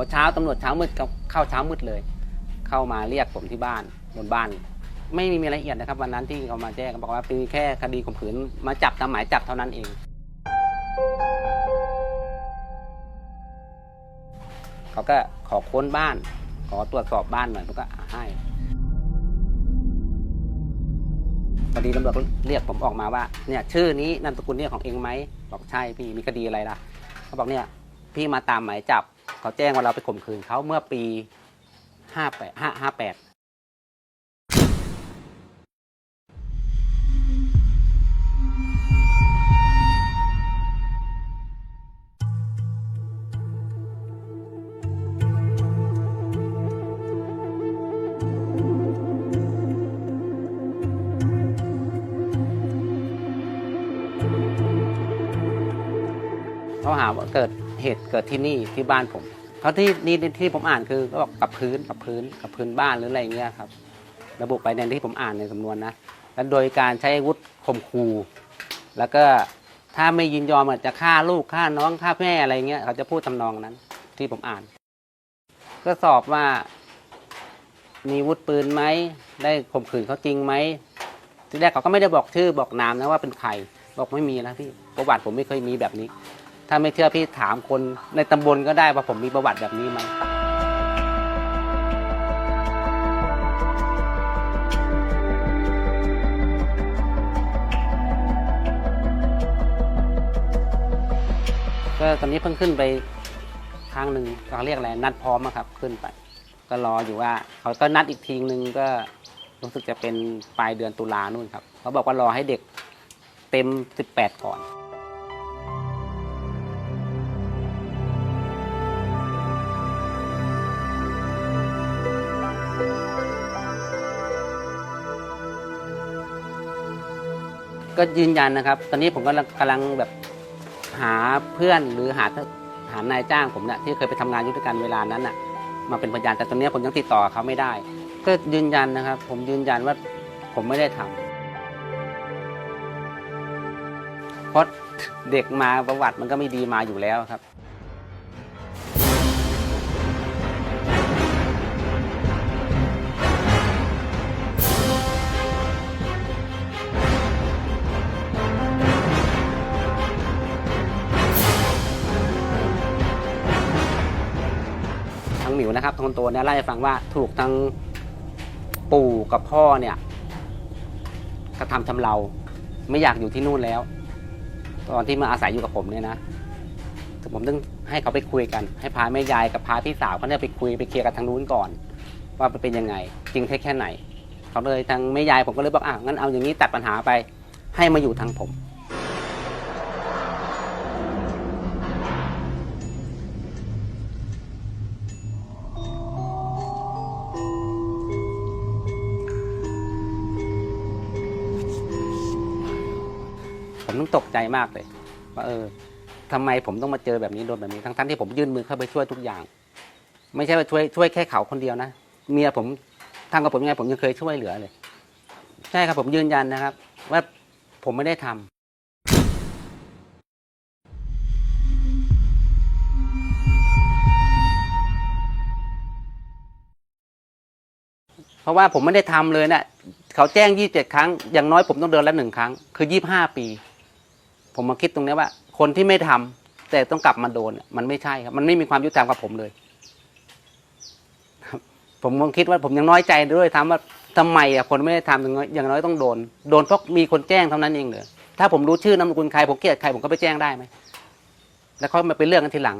อเช้าตำรวจเช้ามืดก็เข้าเช้ามืดเลย เข้ามาเรียกผมที่บ้านบนบ้าน ไม่มีรายละเอียดนะครับ วันนั้นที่เขามาแจ้งบอกว่าเป็นแค่คดีข่มขืนมาจับตามหมายจับเท่านั้นเองเขาก็ขอค้นบ้าน ขอตรวจสอบบ้านหน่อยผมก็ให้พอดีตำรวจเรียกผมออกมาว่าเนี่ยชื่อนี้นามสกุลเนี่ยของเองไหมบอกใช่พี่มีคดีอะไรล่ะเขาบอกเนี่ยพี่มาตามหมายจับ เขาแจ้งว่าเราไปข่มขืนเขาเมื่อปีห้าแปดห้าห้าแปดเขาหาว่าเกิด เหตุเกิดที่นี่ที่บ้านผมเขาที่นี่ที่ผมอ่านคือก็บอกกับพื้นกับพื้นกับพื้นบ้านหรืออะไรเงี้ยครับ ระบุไปในที่ผมอ่านในสำนวนนะและโดยการใช้อาวุธข่มขู่แล้วก็ถ้าไม่ยินยอมอาจจะฆ่าลูกฆ่าน้องฆ่าแม่อะไรเงี้ยเขาจะพูดทำนองนั้น ที่ผมอ่าน ก็สอบว่า มีวุธปืนไหมได้ข่มขืนเขาจริงไหมทีแรกเขาก็ไม่ได้บอกชื่อบอกนามนะว่าเป็นใครบอกไม่มีนะพี่ประวัติผมไม่เคยมีแบบนี้ ถ้าไม่เชื่อพี่ถามคนในตำบลก็ได้ว่าผมมีประวัติแบบนี้ไหมก็ตอนนี้เพิ่งขึ้นไปครั้งหนึ่งเขาเรียกอะไรนัดพร้อมอะครับขึ้นไป ก็รออยู่ว่าเขาก็นัดอีกทีนึงก็รู้สึกจะเป็นปลายเดือนตุลานู่นครับเขาบอกว่ารอให้เด็กเต็ม 18 ก่อน ก็ยืนยันนะครับ ตอนนี้ผมก็กำลังแบบหาเพื่อนหรือหาหานายจ้างผมเนี่ยที่เคยไปทำงานยุทธการเวลานั้นน่ะมาเป็นพยานแต่ตอนนี้ผมยังติดต่อเขาไม่ได้ ก็ยืนยันนะครับ ผมยืนยันว่าผมไม่ได้ทำเพราะเด็กมาประวัติมันก็ไม่ดีมาอยู่แล้วครับ หมิวนะครับทงคนโตเนี่ยเล่าให้ฟังว่าถูกทางปู่กับพ่อเนี่ยกระทำชำเราไม่อยากอยู่ที่นู่นแล้ว ตอนที่มาอาศัยอยู่กับผมเนี่ยนะผมต้องให้เขาไปคุยกัน ให้พาแม่ยายกับพาพี่สาวเขาเนี่ยไปคุยไปเคลียร์กับทางนู้นก่อน ว่าเป็นยังไง จริงแค่แค่ไหน เขาเลยทางแม่ยายผมก็เลยบอกอะงั้นเอาอย่างนี้ตัดปัญหาไป ให้มาอยู่ทางผม ผมต้องตกใจมากเลยว่าเออทำไมผมต้องมาเจอแบบนี้โดนแบบนี้ทั้งทั้งๆที่ผมยื่นมือเข้าไปช่วยทุกอย่าง ไม่ใช่ว่าช่วยช่วยแค่เขาคนเดียวนะเมียผมทำกับผมยังไงผมยังเคยช่วยเหลือเลย ใช่ครับผมยืนยันนะครับ ว่าผมไม่ได้ทำเพราะว่าผมไม่ได้ทำเลยนะ่ะเขาแจ้งยี่สิบเจ็ดครั้ง อย่างน้อยผมต้องเดินละหนึ่งครั้ง คือยี่บห้าปี ผมมาคิดตรงนี้ว่า คนที่ไม่ทำแต่ต้องกลับมาโดนมันไม่ใช่ครับ มันไม่มีความยุติธรรมกับผมเลยผมมองคิดว่าผมยังน้อยใจด้วยทำว่าทำไมอะคนไม่ได้ทำอย่างน้อยอย่างน้อยต้องโดน โดนเพราะมีคนแจ้งเท่านั้นเองเหรอถ้าผมรู้ชื่อนามสกุลใครผมเกลียดใครผมก็ไปแจ้งได้ไหมแล้วเขามาเป็นเรื่องกันทีหลัง